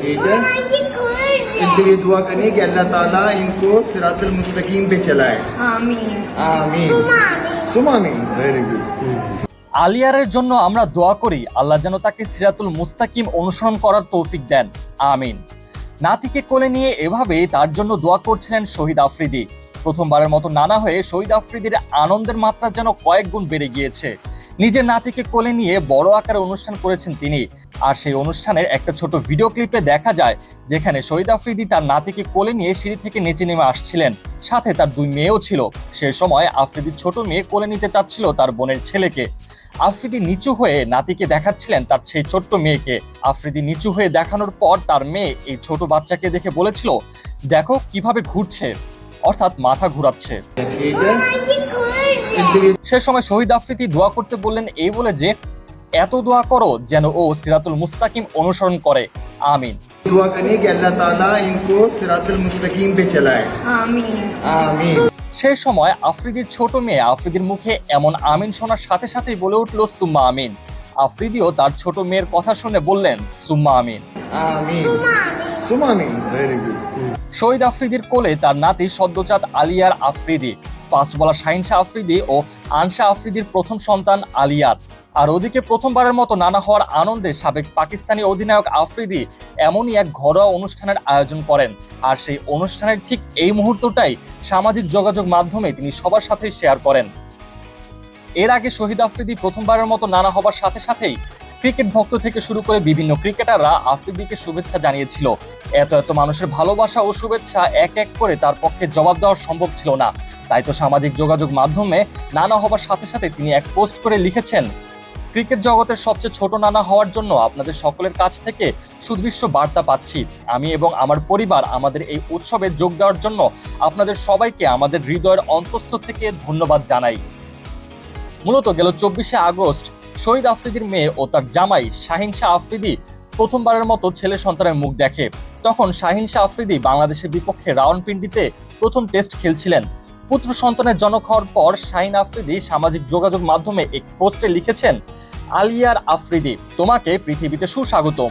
ठीक है इनके लिए दुआ करिए कि अल्लाह ताला इनको सिरातुल मुस्तकीम पे चलाए আমিন आमीन सुमा आमीन वेरी गुड আলিয়ারের জন্য আমরা দোয়া করি আল্লাহ যেন তাকে সিরাতুল মুস্তাকিম অনুসরণ করার তৌফিক দেন আমিন নাতিকে কোলে নিয়ে এভাবে তার জন্য দোয়া করছিলেন শহীদ আফ্রিদি প্রথমবারের মতো নানা হয়ে শহীদ আফ্রিদির আনন্দের মাত্রা যেন কয়েক গুণ বেড়ে গিয়েছে নিজের নাতিকে কোলে নিয়ে বড় আকারে অনুষ্ঠান করেছেন তিনি। আর সেই অনুষ্ঠানের একটা ছোট ভিডিও ক্লিপে দেখা যায়, যেখানে শহীদ আফ্রিদি তার নাতিকে কোলে নিয়ে সিঁড়ি থেকে নেচে নেমে আসছিলেন। সাথে তার দুই মেয়েও ছিল। সে সময় আফ্রিদির ছোট মেয়ে কোলে নিতে চাচ্ছিল তার বোনের ছেলেকে। আফ্রিদি নিচু হয়ে নাতিকে দেখাচ্ছিলেন তার সেই ছোট্ট মেয়েকে। আফ্রিদি নিচু হয়ে দেখানোর পর তার মেয়ে এই ছোট বাচ্চাকে দেখে বলেছিল, দেখো কীভাবে ঘুরছে। অর্থাৎ মাথা ঘুরাচ্ছে। সে সময় শহীদ আফ্রিদি দোয়া করতে বললেন এই বলে যে এত দোয়া করো যেন ও সিরাতুল মুস্তাকিম অনুসরণ করে। আমিন। দোয়া আমিন। সেই সময় আফ্রিদির ছোট মেয়ে আফ্রিদির মুখে এমন আমিন শোনার সাথে সাথেই বলে উঠল সুম্মা আমিন। আফ্রিদিও তার ছোট মেয়ের কথা শুনে বললেন সুম্মা আমিন। শহীদ আফ্রিদির কোলে তার নাতি সদ্যজাত আলিয়ার আফ্রিদি। ফাস্ট বলার শাহিন শাহ আফ্রিদি ও আনশা আফ্রিদির প্রথম সন্তান আলিয়ার আর ওদিকে প্রথমবারের মতো নানা হওয়ার আনন্দে সাবেক পাকিস্তানি অধিনায়ক আফ্রিদি এমনই এক ঘরোয়া অনুষ্ঠানের আয়োজন করেন। আর সেই অনুষ্ঠানের ঠিক এই মুহূর্তটাই সামাজিক যোগাযোগ মাধ্যমে তিনি সবার সাথে শেয়ার করেন। এর আগে শহীদ আফ্রিদি প্রথমবারের মতো নানা হবার সাথে সাথেই ক্রিকেট ভক্ত থেকে শুরু করে বিভিন্ন ক্রিকেটাররা আফ্রিদিকে শুভেচ্ছা জানিয়েছিল। এত এত মানুষের ভালোবাসা ও শুভেচ্ছা এক এক করে তার পক্ষে জবাব দেওয়া সম্ভব ছিল না। তাই তো সামাজিক যোগাযোগ মাধ্যমে নানা হবার সাথে সাথে তিনি এক পোস্ট করে লিখেছেন, ক্রিকেট জগতের সবচেয়ে ছোট নানা হওয়ার জন্য আপনাদের সকলের কাছ থেকে সুদৃশ্য বার্তা পাচ্ছি। আমি এবং আমার পরিবার আমাদের এই উৎসবে যোগ দেওয়ার জন্য আপনাদের সবাইকে আমাদের হৃদয়ের অন্তঃস্থ থেকে ধন্যবাদ জানাই। মূলত গেল চব্বিশে আগস্ট, শহীদ আফ্রিদির মেয়ে ও তার জামাই শাহিন শাহ আফ্রিদি প্রথমবারের মতো ছেলে সন্তানের মুখ দেখে। তখন শাহিন শাহ আফ্রিদি বাংলাদেশের বিপক্ষে রাওয়ালপিন্ডিতে প্রথম টেস্ট খেলছিলেন। পুত্র সন্তানের জনক হওয়ার পর শাহিন আফ্রিদি সামাজিক যোগাযোগ মাধ্যমে এক পোস্টে লিখেছেন, আলিয়ার আফ্রিদি, তোমাকে পৃথিবীতে সুস্বাগতম।